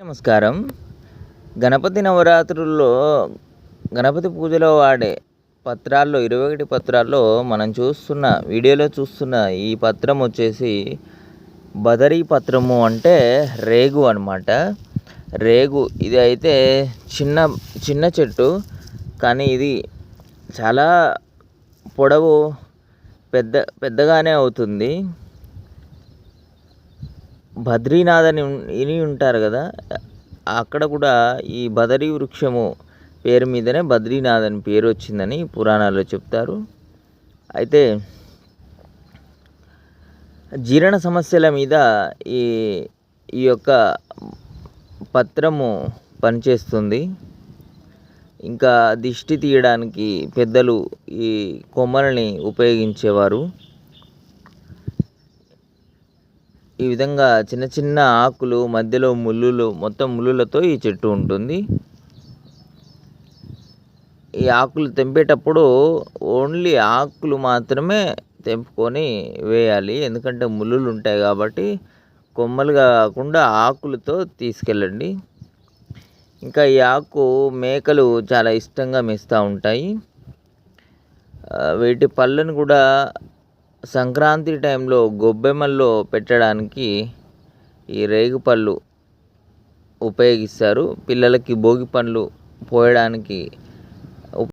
నమస్కారం. గణపతి నవరాత్రుల్లో గణపతి పూజలో వాడే పత్రాల్లో ఇరవై ఒకటి పత్రాల్లో మనం చూస్తున్న వీడియోలో చూస్తున్న ఈ పత్రం వచ్చేసి బదరీ పత్రము అంటే రేగు అనమాట రేగు ఇది అయితే చిన్న చిన్న చెట్టు కానీ ఇది చాలా పొడవు పెద్ద పెద్దగానే అవుతుంది. బద్రీనాథ్ అని విని ఉంటారు కదా అక్కడ కూడా ఈ బదరీ వృక్షము పేరు మీదనే బద్రీనాథ్ అని పేరు వచ్చిందని పురాణాల్లో చెప్తారు. అయితే జీర్ణ సమస్యల మీద ఈ ఈ యొక్క పత్రము పనిచేస్తుంది. ఇంకా దిష్టి తీయడానికి పెద్దలు ఈ కొమ్మల్ని ఉపయోగించేవారు. ఈ విధంగా చిన్న చిన్న ఆకులు మధ్యలో ముళ్ళులు మొత్తం ముళ్ళులతో ఈ చెట్టు ఉంటుంది. ఈ ఆకులు తెంపేటప్పుడు ఓన్లీ ఆకులు మాత్రమే తెంపుకొని వేయాలి. ఎందుకంటే ముళ్ళులు ఉంటాయి కాబట్టి కొమ్మలు కాకుండా ఆకులతో తీసుకెళ్ళండి. ఇంకా ఈ ఆకు మేకలు చాలా ఇష్టంగా మెస్తూ ఉంటాయి. వీటి పళ్ళను కూడా సంక్రాంతి టైంలో గొబ్బెమ్మల్లో పెట్టడానికి ఈ రేగుపళ్ళు ఉపయోగిస్తారు. పిల్లలకి భోగి పండ్లు పోయడానికి